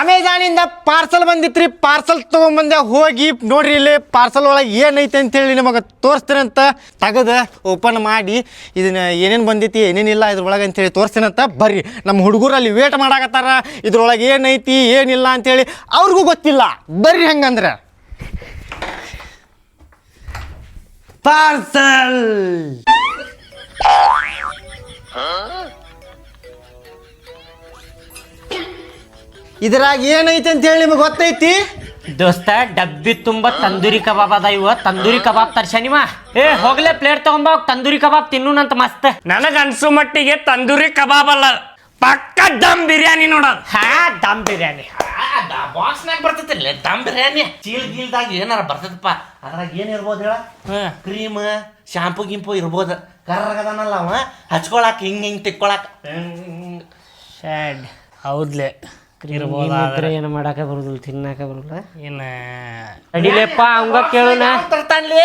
ಅಮೆಜಾನಿಂದ parcel ಬಂದಿತ್ರಿ. Parcel ತೊಗೊಂಬಂದೆ ಹೋಗಿ ನೋಡ್ರಿ ಇಲ್ಲಿ ಪಾರ್ಸಲ್ ಒಳಗೆ ಏನೈತೆ ಅಂತೇಳಿ ನಿಮಗೆ ತೋರಿಸ್ತೀನಂತ ತೆಗೆದು ಓಪನ್ ಮಾಡಿ. ಇದನ್ನ ಏನೇನು ಬಂದೈತಿ ಏನೇನಿಲ್ಲ ಇದ್ರೊಳಗೆ ಅಂತೇಳಿ ತೋರಿಸ್ತೀನಂತ ಬರ್ರಿ. ನಮ್ಮ ಹುಡುಗರು ಅಲ್ಲಿ ವೇಟ್ ಮಾಡಾಕತ್ತಾರ. ಇದ್ರೊಳಗೆ ಏನೈತಿ, ಏನಿಲ್ಲ ಅಂತೇಳಿ ಅವ್ರಿಗೂ ಗೊತ್ತಿಲ್ಲ. ಬರ್ರಿ ಹಂಗಂದ್ರೆ. ಪಾರ್ಸಲ್ ಇದ್ರಾಗ ಏನೈತೆ ಅಂತ ಹೇಳಿ ನಿಮಗೆ ಗೊತ್ತೈತಿ? ದೋಸ್ತ ಡಬ್ಬಿ ತುಂಬಾ ತಂದೂರಿ ಕಬಾಬ್ ಅದ ಇವ. ತಂದೂರಿ ಕಬಾಬ್ ತರ್ಸನಿವ ಏ ಹೋಗ್ಲೇ ಪ್ಲೇಟ್ ತಗೊಂಬ ತಂದೂರಿ ಕಬಾಬ್ ತಿನ್ನುನಂತ ಮಸ್ತ್. ನನಗ ಅನ್ಸು ಮಟ್ಟಿಗೆ ತಂದೂರಿ ಕಬಾಬ್ ಅಲ್ಲ. ಪಕ್ಕ ದಮ್ ಬಿರಿಯಾನಿ ನೋಡೋದು ಹಾ ದಮ್ ಬಿರಿಯಾನಿ. ಬಾಕ್ಸ್ನಾಗ ಬರ್ತೈತಿಲ್ಲ ದಮ್ ಬಿರಿಯಾನಿ. ಚೀಲ್ ಗೀಲ್ದಾಗ ಏನಾರ ಬರ್ತದಪ್ಪ ಅದ್ರಾಗ ಏನ್ ಇರ್ಬೋದು ಹೇಳ? ಕ್ರೀಮ್ ಶಾಂಪು ಗಿಂಪು ಇರ್ಬೋದು. ಕರ್ರಗದಾನಲ್ಲ ಅವ. ಹಚ್ಕೊಳಕ್ ಹಿಂಗ್ ಹಿಂಗ್ ತಿಕ್ಕೊಳಕ್. ಹೌದ್ಲೆ. ಇದ್ರೆ ಏನು ಮಾಡಾಕ ಬರುದಿಲ್ಲ ತಿನ್ನಾಕ ಬರುದಿಲ್ಲ. ಇನ್ನ ಅಡಿಲೆಪ್ಪ ಅವಂಗ ಕೇಳೋಣ ತರ್ತಾನ್ಲಿ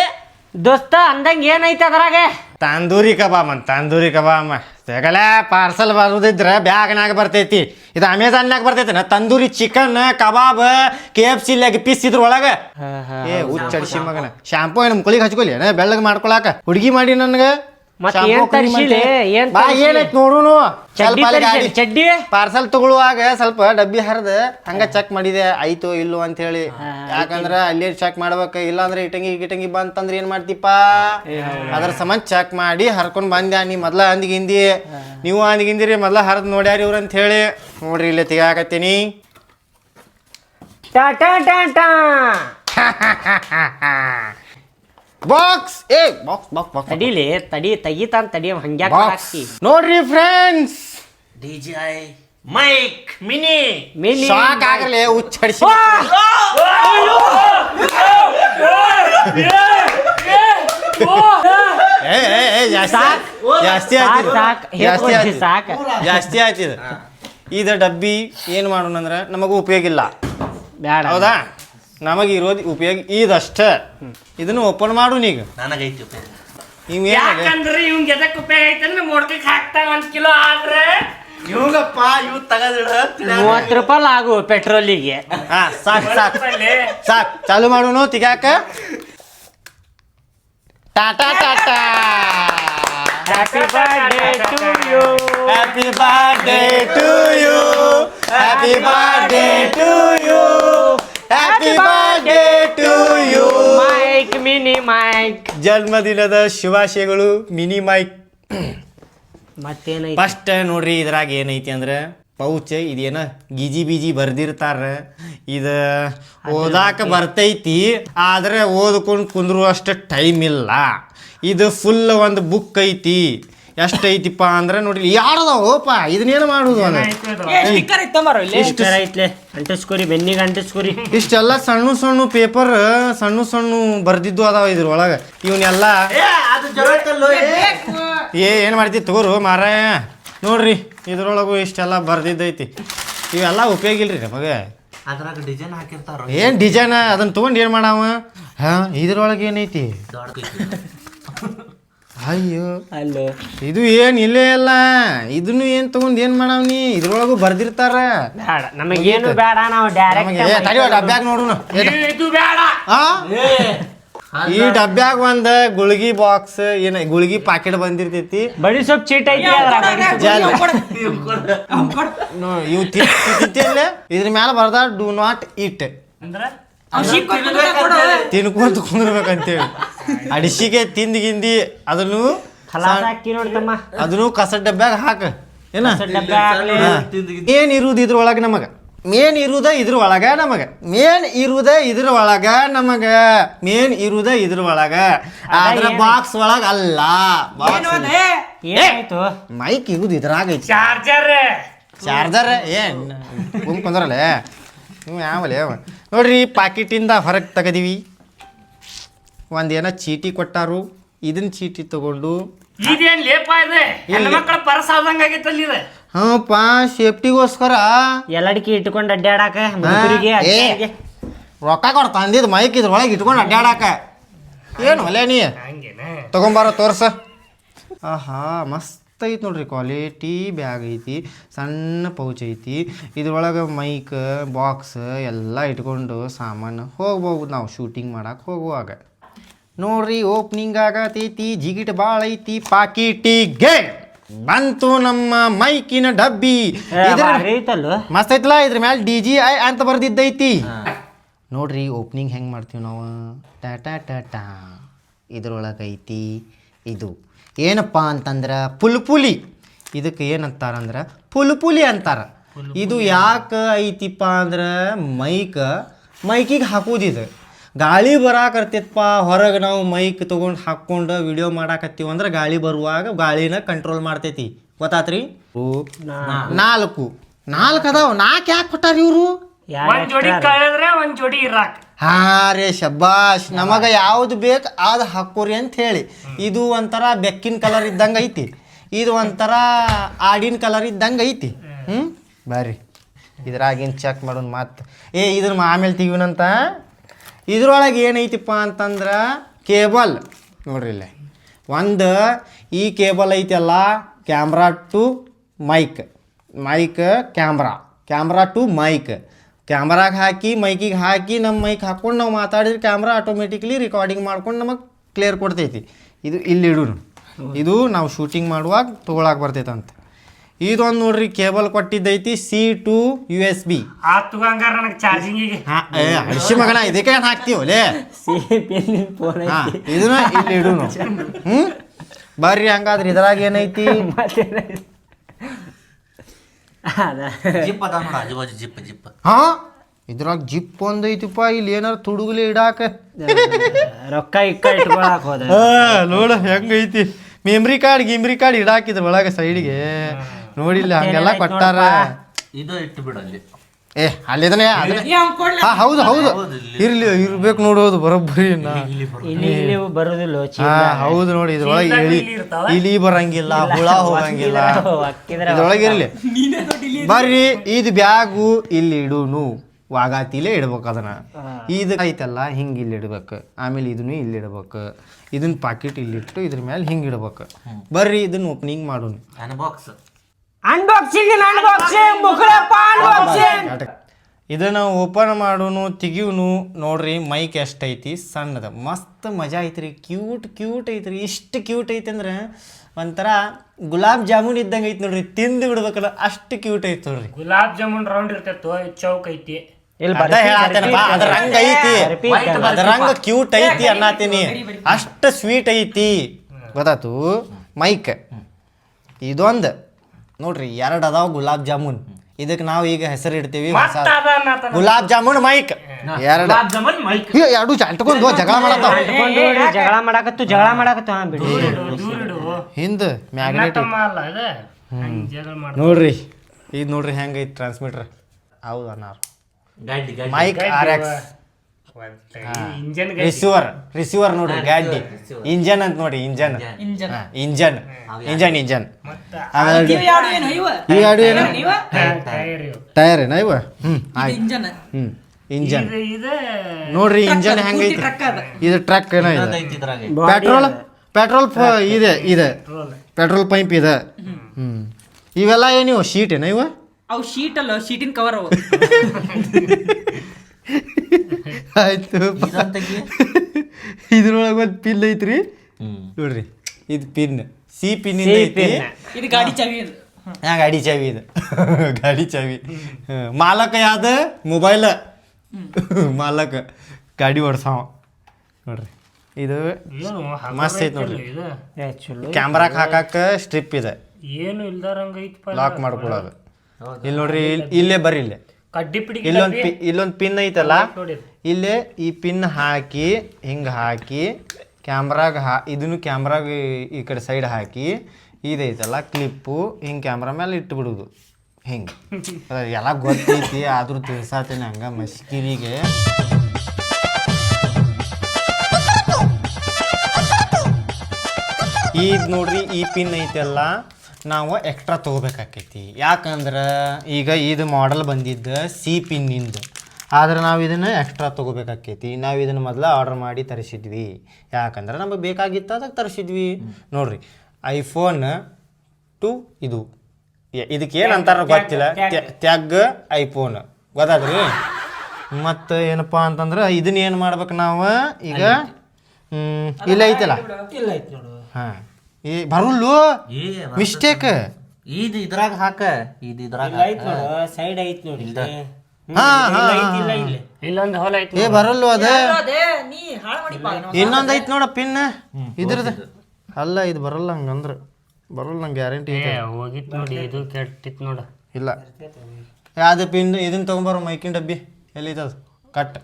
ದೋಸ್ತ ಅಂದಂಗ ಏನೈತೆ ಅದ್ರಾಗ? ತಂದೂರಿ ಕಬಾಬ್ ಅಂತ ತಂದೂರಿ ಕಬಾಬ್. ಸಗಲ ಪಾರ್ಸಲ್ ಬರೋದಿದ್ರೆ ಬ್ಯಾಗ್ನಾಗ ಬರ್ತೈತಿ. ಇದು ಅಮೆಝಾನ್ನಾಗ ಬರ್ತೈತಿ ನಾ tandoori chicken kebab K F C leg piece ಇದ್ರ ಒಳಗೆ. ಏ ಹುಚ್ಚಡಿಸಿ ಮಗನ. ಶಾಂಪೂ ಏನು ಮುಕ್ಕಳಿಗೆ ಹಚ್ಕೊಲಿ ಏನ ಬೆಳ್ಳಗೆ ಮಾಡ್ಕೊಳಕ. ಹುಡುಗಿ ಮಾಡಿ ನನಗೆ. ಮತ್ತ್ ಏನ್ ತರ್ಸಿಲೆ? ಏನ್ ತರ್ಸಿಲೆ? ಏನೈತಿ ನೋಡುನು? ಚಡ್ಡಿ ಪಾರ್ಸಲ್ ತಗೊಳ್ಳುವಾಗ ಸ್ವಲ್ಪ ಡಬ್ಬಿ ಹರಿದ ಹಂಗ ಚೆಕ್ ಮಾಡಿದೆ. ಆಯ್ತು ಇಲ್ಲೋ ಅಂತ ಹೇಳಿ. ಯಾಕಂದ್ರ ಅಲ್ಲೇ ಚೆಕ್ ಮಾಡ್ಬೇಕು. ಇಲ್ಲಾಂದ್ರೆ ಇಟಂಗಿ ಗಿಟಂಗಿ ಬಂತಂದ್ರ ಏನ್ ಮಾಡ್ತಿಪ್ಪ? ಅದ್ರ ಸಂಬಂಧ ಚೆಕ್ ಮಾಡಿ ಹರ್ಕೊಂಡ್ ಬಂದ್ಯಾ ನೀ ಮೊದ್ಲ ಅಂದಿಗಿಂದಿ. ನೀವು ಅಂದಿಗಿಂದಿರಿ ಮೊದ್ಲ ಹರಿದ್ ನೋಡ್ಯಾರ ಇವ್ರ ಅಂತ ಹೇಳಿ. ನೋಡ್ರಿ ಇಲ್ಲೇ ತೆಗಿಯಾಕತ್ತೀನಿ ಟಾ ಟಾ ಟಾ ಟಾ. ಬಾಕ್ಸ್ ಏ ಬಾಕ್ಸ್ ಬಾಕ್ಸ್ ಬಾಕ್ಸ್ ತಡಿಲಿ ತಡಿ ತೆಗಿತಾನ ತಡಿ ಹಂಗ್ಯಾಕ ಹಾಕ್ತಿ ಹಾಕಿ ನೋಡ್ರಿ friends D G I mic mini. Mini. Shock ಆಗಲೇ ಉಚ್ಚಡಿಸಿ ಏ ಏ, ಏ, ಜಾಸ್ತಿ ಸಾಕ್. ಜಾಸ್ತಿ ಸಾಕ್ ಜಾಸ್ತಿ ಆಯ್ತಿದ ಇದು. ಡಬ್ಬಿ ಏನು ಮಾಡೋಣ ಅಂದ್ರೆ ನಮಗೂ ಉಪಯೋಗ ಇಲ್ಲ. ಬ್ಯಾಡ. ಹೌದಾ? ನಮಗೆ ಇರೋದು ಉಪಯೋಗ ಇದಷ್ಟೇ. ಇದನ್ನು ಓಪನ್ ಮಾಡು ನೀಗ ನನಗೈತಿ ಉಪಯೋಗ. ನೀವೇನು ಯಾಕಂದ್ರೆ ಇವಂಗ್ ಎದಕ್ ಉಪಯೋಗ ಐತಂದ್ರೆ ಮೊಡ್ಕಕ್ ಹಾಕ್ತಾನ ಒಂದ್ ಕಿಲೋ ಆದ್ರೆ ಇವಂಗಪ್ಪ ಇವ್ ತಗದಿಡ ಮೂವತ್ತು ರೂಪಾಯಿ ಆಗು ಪೆಟ್ರೋಲಿಗೆ. ಹಾ ಸಾಕ್ ಸಾಕ್. ಸಾಕ್ ಚಾಲು ಮಾಡೋನು ತಿಗಾಕ tata tata. Happy birthday to you happy birthday to you happy birthday to you happy birthday to you mic mini mic ಜನ್ಮದಿನದ ಶುಭಾಶಯಗಳು ಮಿನಿ ಮೈಕ್. ಮತ್ತೇನೈತಿ? ಫಸ್ಟ್ ನೋಡ್ರಿ ಇದ್ರಾಗ ಏನೈತಿ ಅಂದ್ರೆ ಪೌಚ್ ಇದೇನ ಗಿಜಿ ಬಿಜಿ ಬರ್ದಿರ್ತಾರ. ಇದು ಓದಾಕ ಬರ್ತೈತಿ ಆದ್ರೆ ಓದ್ಕೊಂಡು ಕುಂದ್ರುವಷ್ಟು ಟೈಮ್ ಇಲ್ಲ. ಇದು ಫುಲ್ ಒಂದು ಬುಕ್ ಐತಿ. ಎಷ್ಟೈತಿಪ್ಪ ಅಂದ್ರೆ ನೋಡ್ರಿ ಯಾರದವಪ್ಪ ಇದನ್ನೇನು ಮಾಡುದು ಅಂಟಿಸ್ಕೊರಿ ಬೆನ್ನಿಗೆ ಅಂಟಿಸ್ಕೊರಿ. ಇಷ್ಟೆಲ್ಲ ಸಣ್ಣ ಸಣ್ಣ ಪೇಪರ್ ಸಣ್ಣ ಸಣ್ಣ ಬರ್ದಿದ್ದು ಅದಾವ ಇದ್ರೊಳಗೆ. ಇವನ್ನೆಲ್ಲ ಅದು ಜರಕಲ್ಲು ಏ ಏನು ಮಾಡ್ತಿ ತಗೋರು ಮಾರಾಯ ನೋಡ್ರಿ ಇದ್ರೊಳಗು ಇಷ್ಟೆಲ್ಲ ಬರ್ದಿದ್ದೈತಿ. ಇವೆಲ್ಲ ಉಪಯೋಗ ಇಲ್ರಿ ನಮಗೆ. ಅದ್ರಾಗ ಡಿಸೈನ್ ಹಾಕಿರ್ತಾರ? ಏನು ಡಿಸೈನ್ ಅದನ್ನ ತಗೊಂಡ್ ಏನ್ ಮಾಡಾವ? ಹಾಂ ಇದ್ರೊಳಗೆ ಏನೈತಿ ಅಯ್ಯೋ. ಅಲ್ಲೋ ಇದು ಏನು ಇಲ್ಲೇ ಇಲ್ಲ ಇದನ್ನು ಏನು ತಗೊಂಡ್ ಏನು ಮಾಡವ್ನಿ ಇದ್ರೊಳಗು ಬರ್ದಿರ್ತಾರ. ಬೇಡ ನಮಗೇನು ಬೇಡ ನಾವು ಡೈರೆಕ್ಟ್ ತಡಿ ಡಬ್ಬ್ಯಾಗ ನೋಡುನು. ಇದು ಬೇಡ. ಆ? ಈ ಡಬ್ಬ್ಯಾಗ ಒಂದ ಗುಳಿಗಿ ಬಾಕ್ಸ್ ಏನ ಗುಳಿಗಿ ಪಾಕೆಟ್ ಬಂದಿರ್ತೈತಿ. ಬಡಿ ಸೊಪ್ಪು ಚೀಟ್ ಐತಿ ಇವ್ ತಿಂತಿಲ್ಲ ಇದ್ರ ಮ್ಯಾಲ ಬರ್ದ ಡೂ ನಾಟ್ ಇಟ್ ತಿನ್ಕೊಂತ ಕುಂದ್ರಬೇಕಂತೇಳಿ ಅಡಿಸಿಗೆ ತಿಂದು ಗಿಂದಿ ಅದನ್ನು ತಮ್ಮ. ಅದನ್ನು ಕಸದ ಡಬ್ಬ್ಯಾಗ ಹಾಕ. ಏನ? ಏನ್ ಇರುವುದು ಇದ್ರ ಒಳಗ ಇರುವುದು ಇದ್ರೊಳಗೆ ನಮಗ. ಮೇನ್ ಇರುದ ಇದ್ರ ಒಳಗ ನಮಗ. ಮೇನ್ ಇರುದ ಇದ್ರ ಒಳಗ ನಮಗ. ಮೇನ್ ಇರುದ ಇದ್ರ ಒಳಗ ಆದ್ರ ಬಾಕ್ಸ್ ಒಳಗ ಅಲ್ಲ. ಬಾಕ್ಸ್ ಮೈಕ್ ಇರುದು ಇದ್ರಾಗ ಚಾರ್ಜರ್ ಚಾರ್ಜರ್ ಏನ್? ಕುಂದ್ ಕುಂದ್ರಲ್ಲ? ನೀವು ಯಾವಲೆ ಅವ ನೋಡ್ರಿ ಪಾಕಿಟಿಂದ ಹೊರಗೆ ಒಂದು ಒಂದೇನೋ ಚೀಟಿ ಕೊಟ್ಟಾರು. ಇದನ್ನ ಚೀಟಿ ತಗೊಂಡು ಇದೇನ್ ಲೇಪ ಇದೆ? ಹೆಣ್ಮಕ್ಳ ಪರಸ ಇದು ಸೇಫ್ಟಿಗೋಸ್ಕರ. ಎಲ್ಲಡಿಕೆ ಇಟ್ಕೊಂಡು ಅಡ್ಡಾಡಕ ಮುದುಕರಿಗೆ. ರೊಕ್ಕ ಕೊಡ ತಂದಿದ್ದು ಮೈಕ್ ಇದ್ರೊಳಗೆ ಇಟ್ಕೊಂಡು ಅಡ್ಡಾಡಕ ಏನು ಹೊಲೆ ನೀ? ಹಂಗೇನ? ತಗೊಂಬಾರ ತೋರ್ಸ. ಆಹಾ ಮಸ್ತ್. ಐತಿ ನೋಡ್ರಿ ಕ್ವಾಲಿಟಿ ಬ್ಯಾಗ್ ಐತಿ ಸಣ್ಣ ಪೌಚ್ ಐತಿ. ಇದ್ರೊಳಗೆ ಮೈಕ್ ಬಾಕ್ಸ್ ಎಲ್ಲ ಇಟ್ಕೊಂಡು ಸಾಮಾನು ಹೋಗ್ಬೋದು ನಾವು ಶೂಟಿಂಗ್ ಮಾಡಕ್ಕೆ ಹೋಗುವಾಗ. ನೋಡ್ರಿ ಓಪನಿಂಗ್ ಆಗತೈತಿ ಜಿಗಿಟ್ ಭಾಳ ಐತಿ ಪಾಕಿಟಿಗೆ ಬಂತು ನಮ್ಮ ಮೈಕಿನ ಡಬ್ಬಿ. ಮಸ್ತ್ ಐತಲ್ಲ ಇದ್ರ ಮ್ಯಾಲ ಡಿ ಜಿ ಐ ಅಂತ ಬರ್ದಿದ್ದೈತಿ. ನೋಡ್ರಿ ಓಪನಿಂಗ್ ಹೆಂಗೆ ಮಾಡ್ತೀವಿ ನಾವು? ಟಾಟಾ ಟಾಟಾ ಟಾ ಟಾ. ಇದ್ರೊಳಗೆ ಐತಿ ಇದು. ಏನಪ್ಪ ಅಂತಂದ್ರೆ ಪುಲ್ಪುಲಿ. ಇದಕ್ಕೆ ಏನಂತಾರಂದ್ರೆ ಪುಲ್ಪುಲಿ ಅಂತಾರ. ಇದು ಯಾಕೆ ಐತಿಪ್ಪ ಅಂದ್ರೆ ಮೈಕ್ ಮೈಕಿಗೆ ಹಾಕುದಿದು ಗಾಳಿ ಬರಾಕರ್ತಿತ್ತಪ್ಪ ಹೊರಗೆ ನಾವು ಮೈಕ್ ತೊಗೊಂಡು ಹಾಕ್ಕೊಂಡು ವಿಡಿಯೋ ಮಾಡಾಕತ್ತೀವಿ ಅಂದ್ರೆ ಗಾಳಿ ಬರುವಾಗ ಗಾಳಿನ ಕಂಟ್ರೋಲ್ ಮಾಡ್ತೈತಿ. ಗೊತ್ತಾತ್ರಿ? ನಾಲ್ಕು. ನಾಲ್ಕು. ಅದಾವ. ನಾಲ್ಕು ಯಾಕೆ ಕೊಟ್ಟಾರ ಇವರು? ಒಂದ್ ಜೋಡಿ ಕಳೆದ್ರೆ ಒಂದ್ ಜೋಡಿ ಇರಾಕ್. ಹಾ ರೇ ಶಬ್ಬಾಷ್ ನಮಗ ಯಾವ್ದು ಬೇಕು ಅದು ಹಾಕೋರಿ ಅಂತ ಹೇಳಿ. ಇದು ಒಂಥರ ಬೆಕ್ಕಿನ ಕಲರ್ ಇದ್ದಂಗೆ ಐತಿ. ಇದು ಒಂಥರ ಆಡಿನ ಕಲರ್ ಇದ್ದಂಗೆ ಐತಿ. ಹ್ಞೂ ಬರ್ರಿ ಇದ್ರಾಗಿನ ಚೆಕ್ ಮಾಡೋಣ ಮತ್ತೆ ಏ ಇದನ್ನ ಆಮೇಲೆ ತೆಗಿವನಂತ ಇದ್ರೊಳಗೆ ಏನೈತಿಪ್ಪ ಅಂತಂದ್ರೆ ಕೇಬಲ್. ನೋಡ್ರಿ ಇಲ್ಲೇ. ಒಂದು ಈ ಕೇಬಲ್ ಐತಲ್ಲ camera to mic. Mic camera. Camera to mic. ಕ್ಯಾಮ್ರಾಗೆ ಹಾಕಿ ಮೈಕಿಗೆ ಹಾಕಿ ನಮ್ಮ ಮೈಕ್ ಹಾಕ್ಕೊಂಡು ನಾವು ಮಾತಾಡಿದ್ರೆ ಕ್ಯಾಮ್ರಾ ಆಟೋಮೆಟಿಕ್ಲಿ ರೆಕಾರ್ಡಿಂಗ್ ಮಾಡ್ಕೊಂಡು ನಮಗೆ ಕ್ಲಿಯರ್ ಕೊಡ್ತೈತಿ. ಇದು ಇಲ್ಲಿ ಇಡೋಣ ಇದು ನಾವು ಶೂಟಿಂಗ್ ಮಾಡುವಾಗ ತೊಗೊಳಕ್ಕೆ ಬರ್ತೈತಂತ. ಇದೊಂದು ನೋಡ್ರಿ cable ಕೊಟ್ಟಿದ್ದೈತಿ C to U S B ಆ ತಗಂಗಾರ ನನಗೆ ಚಾರ್ಜಿಂಗಿಗೆ ಹಾಂ ಅಡಿಸಿ ಮಗನ ಇದಕ್ಕೆ ಏನು ಫೋನ್ ಹಾ ಇದನ್ನ ಇಲ್ಲಿ ಇಡುನು. ಹ್ಞೂ ಬರ್ರಿ ಹಂಗಾದ್ರೆ ಇದ್ರಾಗ ಏನೈತಿ? ಜಿಪ್ ಅದಾವ ನೋಡಿ ಆಜುಬಾಜು ಜಿಪ್ ಜಿಪ್ ಹಾ? ಇದ್ರಾಗ ಜಿಪ್ ಒಂದೈತಿಪ್ಪ ಇಲ್ಲಿ ಏನಾರ ತುಡುಗಲಿ ಇಡಾಕ. ರೊಕ್ಕ ಇಕ್ಕ ಇಟ್ಕೊಳಕ್ ಹೋದ. ನೋಡ ಹೆಂಗೈತಿ ಮೆಮ್ರಿ ಕಾರ್ಡ್ ಗಿಮ್ರಿ ಕಾರ್ಡ್ ಇಡಾಕಿದ್ರ ಒಳಗ ಸೈಡ್ಗೆ ನೋಡಿಲ್ಲ ಹಂಗೆಲ್ಲ ಕೊಟ್ಟಾರ. ಇದು ಇಟ್ಟು ಬಿಡಲ್ಲಿ ಏ ಅಲ್ಲಿದನೆ ಹಾ ಹೌದು ಹೌದು. ಇರ್ಲಿ ಇರ್ಬೇಕು ನೋಡೋದು ಬರೋಬ್ಬರಿ ನಾ ಇಲ್ಲಿ ಇಲ್ಲಿ ಬರುದಿಲ್ಲ ಹಾ ಹೌದು ನೋಡಿ ಇದ್ರೊಳಗೆ ಇಳಿ ಇಲಿ ಬರಂಗಿಲ್ಲ ಹುಳ ಹೋಗಂಗಿಲ್ಲ. ಇದ್ರೊಳಗೆ ಇರ್ಲಿ. ಬರ್ರಿ ಇದು ಬ್ಯಾಗು ಇಲ್ಲಿ ಇಡುನು. ವಾಗಾತಿಲೇ ಇಡ್ಬೇಕು ಅದನ್ನ. ಇದು ಐತಲ್ಲ ಹಿಂಗೆ ಇಲ್ಲಿ ಇಡ್ಬೇಕು. ಆಮೇಲೆ ಇದನ್ನು ಇಲ್ಲಿ ಇಡ್ಬೇಕು. ಇದನ್ನ ಪಾಕೆಟ್ ಇಲ್ಲಿಟ್ಟು ಇದ್ರ ಮೇಲೆ ಹಿಂಗೆ ಇಡ್ಬೇಕು. ಬರ್ರಿ ಇದನ್ನ ಓಪನಿಂಗ್ ಮಾಡೋನು. ಬಾಕ್ಸ್ ಅನ್ಬಾಕ್ಸಿಂಗ್ ಅನ್ಬಾಕ್ಸಿಂಗ್ ಅನ್ಬಾಕ್ಸಿಂಗ್ ಇದನ್ನ ಓಪನ್ ಮಾಡೋನು ತೆಗಿಯೋನು ನೋಡ್ರಿ ಮೈಕ್ ಎಷ್ಟೈತಿ ಸಣ್ಣದ. ಮಸ್ತ್ ಮಜಾ ಐತ್ರಿ. ಕ್ಯೂಟ್ ಕ್ಯೂಟ್ ಐತ್ರಿ. ಇಷ್ಟು ಕ್ಯೂಟ್ ಐತಿ ಅಂದ್ರೆ ಒಂಥರ ಗುಲಾಬ್ ಜಾಮೂನ್ ಇದ್ದಂಗೆ ಐತಿ ನೋಡ್ರಿ. ತಿಂದು ಬಿಡ್ಬೇಕಲ್ಲ ಅಷ್ಟು ಕ್ಯೂಟ್ ಐತಿ ನೋಡ್ರಿ. ಗುಲಾಬ್ ಜಾಮೂನ್ ರೌಂಡ್ ಇರ್ತೈತೋ ಚೌಕ್ ಐತಿ. ಅದ ಹೇಳತ್ತೇನಪ್ಪ ರಂಗ ಐತಿ. ಅದ ರಂಗ ಕ್ಯೂಟ್ ಐತಿ ಅನ್ನತೀನಿ. ಅಷ್ಟು ಸ್ವೀಟ್ ಐತಿ. ಗೊತ್ತಾತು? ಮೈಕ್ ಇದೊಂದು ನೋಡ್ರಿ ಎರಡು ಅದಾವ ಗುಲಾಬ್ ಜಾಮೂನ್. ಇದಕ್ಕೆ ನಾವು ಈಗ ಹೆಸರು ಇಡ್ತೀವಿ ಹೊಸ ಗುಲಾಬ್ ಜಾಮೂನ್ ಮೈಕ್. ಎರಡು ಜಮನ್ ಮೈಕ್. ಏ, ಎರಡು ಚಂಟ್ಕೊಂಡು ಜಗಳ ಮಾಡತ್ತಾವ ಜಗಳ ಮಾಡಕತ್ತು ಜಗಳ ಮಾಡಕತ್ತು ಹಾ ಬಿಡಿ. ದೂರ ಇಡು ಹಿಂದ ಮ್ಯಾಗ್ನೆಟ್ ಅಲ್ಲ ಅದ. ಹಂಗ್ ಜಗಳ ಮಾಡ ನೋಡ್ರಿ. ಇದು ನೋಡ್ರಿ ಹೆಂಗೈತಿ ಟ್ರಾನ್ಸ್ಮಿಟರ್ ಹೌದು ಅನ್ನಾರು mic R X receiver receiver ನೋಡ್ರಿ ಗಾಡಿ ಇಂಜನ್ ಅಂತ ನೋಡಿ ಇಂಜನ್ ಇಂಜನ್ ಇಂಜನ್ ಇಂಜನ್ ಈ ಗಾಡಿ ಏನು ಟೈರ್ ಏನ? ಇವ? ಹ್ಮ್ ಆಯ್ತು. ಹ್ಮ್ ಇಂಜನ್ ಇದು ಇದು ನೋಡ್ರಿ ಇಂಜನ್ ಹೆಂಗೈತಿ? ಇದು ಟ್ರಕ್ ಏನೋ ಇದೆ. ಪೆಟ್ರೋಲ್ ಪೆಟ್ರೋಲ್ ಇದೆ. ಇದೆ. ಪೆಟ್ರೋಲ್ ಪೈಪ್ ಇದೆ. ಹ್ಮ್. ಇವೆಲ್ಲ ಏನಿವ ಶೀಟ್ ಏನ ಇವ? ಅವು ಶೀಟ್ ಅಲ್ಲ ಶೀಟಿನ ಕವರ್ ಅವು. ಆಯ್ತು. ಇದ್ರೊಳಗ? ಒಂದ್ ಇದ್ರೊಳಗೆ ಒಂದು ಪಿನ್ ಐತ್ರಿ. ನೋಡ್ರಿ ಇದು ಪಿನ್. ಸಿ ಪಿನ್ C ಐತಿ. ಇದು ಗಾಡಿ ಚಾವಿ ಅದು. ಹಾ ಗಾಡಿ ಚಾವಿ ಇದು. ಗಾಡಿ ಚಾವಿ. ಮಾಲಕ ಯಾವ್ದ ಮೊಬೈಲ್. ಮಾಲಕ. ಗಾಡಿ ಓಡಿಸಾವ. ನೋಡ್ರಿ ಇದು ಮಸ್ತ್ ಐತಿ ನೋಡ್ರಿ. ಇದು. ಕ್ಯಾಮ್ರಾಕ್ ಹಾಕಾಕ ಸ್ಟ್ರಿಪ್ ಇದೆ. ಏನು ಇಲ್ದಾರಂಗ ಲಾಕ್ ಮಾಡ್ಕೊಳ್ಳೋದು ಇಲ್ಲಿ ನೋಡ್ರಿ ಇಲ್- ಇಲ್ಲೇ ಬರ್ರಿ ಇಲ್ಲೇ. ಕಡ್ಡಿ ಪಿಡಿ ಇಲ್ಲೊಂದು ಪಿ ಇಲ್ಲೊಂದು ಪಿನ್ ಐತಲ್ಲ? ಇಲ್ಲಿ ಇಲ್ಲೇ ಈ ಪಿನ್ ಹಾಕಿ ಹಿಂಗೆ ಹಾಕಿ ಕ್ಯಾಮ್ರಾಗ ಹಾ ಇದನ್ನು ಕ್ಯಾಮ್ರಾಗ ಈ ಕಡೆ ಸೈಡ್ ಹಾಕಿ ಇದೈತಲ್ಲ ಕ್ಲಿಪ್ಪು ಹಿಂಗೆ ಕ್ಯಾಮ್ರಾ ಮೇಲೆ ಇಟ್ಬಿಡುದು. ಹಿಂಗೆ. ಎಲ್ಲ ಗೊತ್ತೈತಿ ಆದರೂ ತಿಳ್ಸಾತೀನಿ ಹಂಗ ಮಸ್ಕಿರಿಗೆ. ಈಗ ನೋಡ್ರಿ ಈ ಪಿನ್ ಐತಲ್ಲ? ನಾವು ಎಕ್ಸ್ಟ್ರಾ ತೊಗೋಬೇಕಾಕೈತಿ. ಯಾಕಂದ್ರೆ ಈಗ ಇದು ಮಾಡಲ್ ಬಂದಿದ್ದು ಸಿ ಪಿನ್ನಿಂದ ಆದ್ರೆ ನಾವು ಇದನ್ನು ಎಕ್ಸ್ಟ್ರಾ ತೊಗೋಬೇಕಾಕೈತಿ. ನಾವು ಇದನ್ನು ಮೊದಲು ಆರ್ಡರ್ ಮಾಡಿ ತರಿಸಿದ್ವಿ. ಯಾಕಂದ್ರೆ ನಮಗೆ ಬೇಕಾಗಿತ್ತು ಅದಕ್ಕೆ ತರಿಸಿದ್ವಿ. ನೋಡ್ರಿ ಐಫೋನ್ ಟು ಇದು. ಇದಕ್ಕೆ ಏನು ಅಂತಾರ ಗೊತ್ತಿಲ್ಲ. ತ್ಯಾಗ್ ಐಫೋನ್ ಗೊತ್ತಾದ್ರಿ? ಮತ್ತು ಏನಪ್ಪ ಅಂತಂದ್ರೆ ಇದನ್ನ ಏನು ಮಾಡ್ಬೇಕು ನಾವು ಈಗ? ಇಲ್ಲ ಐತಲ್ಲ? ಇಲ್ಲ ಐತಿ ನೋಡು. ಹಾಂ. ಈ ಬರುಲ್ಲು? ಏ ಮಿಸ್ಟೇಕ್ ಇದು ಇದ್ರಾಗ ಹಾಕ. ಇದು ಇದ್ರಾಗ ಐತ್ ನೋಡು ಸೈಡ್ ಐತ್ ನೋಡಿ ಹಾ ಹಾ ಇಲ್ಲ ಇಲ್ಲ ಇಲ್ಲೊಂದು ಹೊಲ ಐತಿ ಏ ಬರಲ್ಲು ಅದ? ಅದೇ ನೀ ಹಾಳು ಮಾಡಿಪ್ಪ ಇನ್ನೊಂದ್ ಐತ್ ನೋಡ ಪಿನ್ ಇದ್ರದ್ದು. ಅಲ್ಲ ಇದು ಬರಲ್ಲ ಹಂಗಂದ್ರ ಬರಲ್ಲ ನಂಗೆ ಗ್ಯಾರಂಟಿ ಐತೆ. ಹೋಗಿತ್ ನೋಡಿ ಇದು ಕೆಟ್ಟಿತ್ ನೋಡ. ಇಲ್ಲ. ಯಾವ್ದು ಪಿನ್ ಇದನ್ನ ತೊಗೊಂಬರೋ ಮೈಕಿನ ಡಬ್ಬಿ. ಎಲ್ಲಿ ಕಟ್.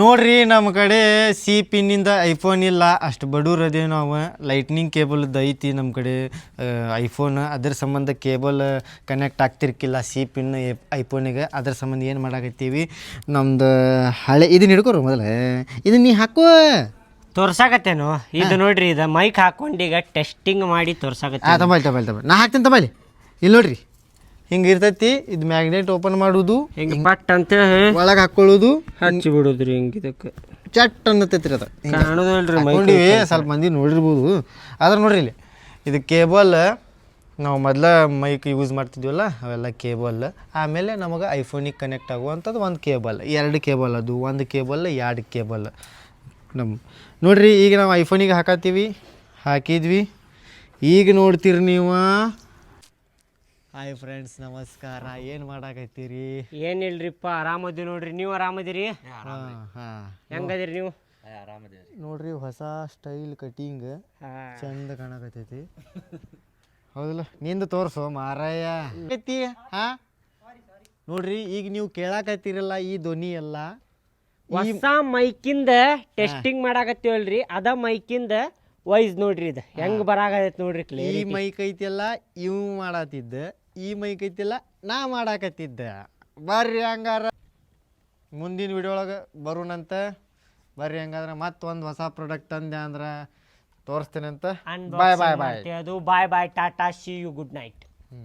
ನೋಡ್ರಿ ನಮ್ಮ ಕಡೆ ಸಿ ಪಿನ್ನಿಂದ ಐಫೋನ್ ಇಲ್ಲ ಅಷ್ಟು ಬಡವ್ರು ಅದೇ ನಾವು. ಲೈಟ್ನಿಂಗ್ ಕೇಬಲ್ದು ಐತಿ ನಮ್ಮ ಕಡೆ ಐಫೋನ್ ಅದ್ರ ಸಂಬಂಧ ಕೇಬಲ್ ಕನೆಕ್ಟ್ ಆಗ್ತಿರ್ಕಿಲ್ಲ ಸಿ ಪಿನ್ ಐಫೋನಿಗೆ ಅದ್ರ ಸಂಬಂಧ ಏನು ಮಾಡಾಕತ್ತೀವಿ? ನಮ್ದು ಹಳೆ ಇದನ್ನ ಹಿಡ್ಕೋರು ಮೊದಲೇ. ಇದನ್ನ ನೀ ಹಾಕೋ. ತೋರ್ಸಾಕತ್ತೇನು? ಇದು ನೋಡ್ರಿ ಇದು ಮೈಕ್ ಹಾಕೊಂಡು ಈಗ ಟೆಸ್ಟಿಂಗ್ ಮಾಡಿ ತೋರ್ಸಾಕತ್ತೆ ತಬಲ್ ತಬಲ್ ತಬಾಲಿ ನಾ ಹಾಕ್ತೀನಿ ತಬಾಲಿ ಇಲ್ಲಿ ನೋಡ್ರಿ. ಹಿಂಗೆ ಇರ್ತೈತಿ ಇದು ಮ್ಯಾಗ್ನೆಟ್ ಓಪನ್ ಮಾಡುದು ಹಿಂಗ ಪಟ್ ಅಂತ ಒಳಗೆ ಹಾಕೊಳ್ಳುದು ಹಚ್ಚಿ ಬಿಡುದ್ರಿ ಹಿಂಗ ಇದಕ್ಕೆ. ಚಟ್ ಅನ್ನತೈತ್ರಿ ಅದು. ಕಾಣೋದಲ್ರಿ ಸ್ವಲ್ಪ ಮಂದಿ ನೋಡಿರ್ಬೋದು. ಆದ್ರೆ ನೋಡ್ರಿ ಇಲ್ಲಿ ಇದು ಕೇಬಲ್ ನಾವು ಮೊದಲ ಮೈಕ್ ಯೂಸ್ ಮಾಡ್ತಿದ್ವಲ್ಲ ಅವೆಲ್ಲ ಕೇಬಲ್. ಆಮೇಲೆ ನಮಗೆ ಐಫೋನಿಗೆ ಕನೆಕ್ಟ್ ಆಗುವಂಥದ್ದು ಒಂದು ಕೇಬಲ್. ಎರಡು ಕೇಬಲ್ ಅದು ಒಂದು ಕೇಬಲ್ ಎರಡು ಕೇಬಲ್. ನಮ್ಮ ನೋಡ್ರಿ ಈಗ ನಾವು ಐಫೋನಿಗೆ ಹಾಕತ್ತೀವಿ ಹಾಕಿದ್ವಿ. ಈಗ ನೋಡ್ತೀರಿ ನೀವು. ಹಾಯ್ ಫ್ರೆಂಡ್ಸ್ ನಮಸ್ಕಾರ. ಏನು ಮಾಡಾಕತ್ತೀರಿ? ಏನಿಲ್ರಿಪ್ಪ ಆರಾಮದಿ ನೋಡ್ರಿ. ನೀವು ಆರಾಮದಿರಿ? ಹಾಂ ಹಾಂ ಹೆಂಗದಿರಿ ನೀವು? ನೋಡ್ರಿ ಹೊಸ ಸ್ಟೈಲ್ ಕಟಿಂಗ್ ಚಂದ ಕಾಣಕತ್ತೈತಿ. ಹೌದಲ್ಲ? ನಿಂದು ತೋರ್ಸು ಮಾರಾಯ. ಐತಿ ಹಾ? ನೋಡ್ರಿ ಈಗ ನೀವು ಕೇಳಾಕತ್ತೀರಲ್ಲ ಈ ಧ್ವನಿ ಎಲ್ಲ. ಹೊಸ ಮೈಕಿಂದ ಟೆಸ್ಟಿಂಗ್ ಮಾಡಾಕತ್ತೀವಲ್ರಿ. ಅದ ಮೈಕಿಂದ ವೈಸ್ ನೋಡ್ರಿ ಇದು. ಹೆಂಗ್ ಬರಾಕತ್ತೈತಿ ನೋಡ್ರಿ ಈ ಮೈಕ್ ಮೈಕ್ ಐತಿಲ್ಲ ಇವ್ ಮಾಡತ್ತಿದ್ದ ಈ ಮೈಕೈತಿಲ್ಲ ನಾ ಮಾಡಾಕತ್ತಿದ್ದೆ. ಬರ್ರಿ ಹಂಗಾರ. ಮುಂದಿನ ವಿಡಿಯೋಳಗೆ ಬರೋಣಂತ ಬರ್ರಿ ಹಂಗಾದ್ರೆ ಮತ್ತೊಂದು ಹೊಸ ಪ್ರಾಡಕ್ಟ್ ತಂದೆ ಅಂದ್ರೆ ತೋರಿಸ್ತೇನೆ ಅಂತ ಬಾಯ್ ಬಾಯ್ ಬಾಯ್ ಅದು bye bye tata see you good night ಹ್ಞೂ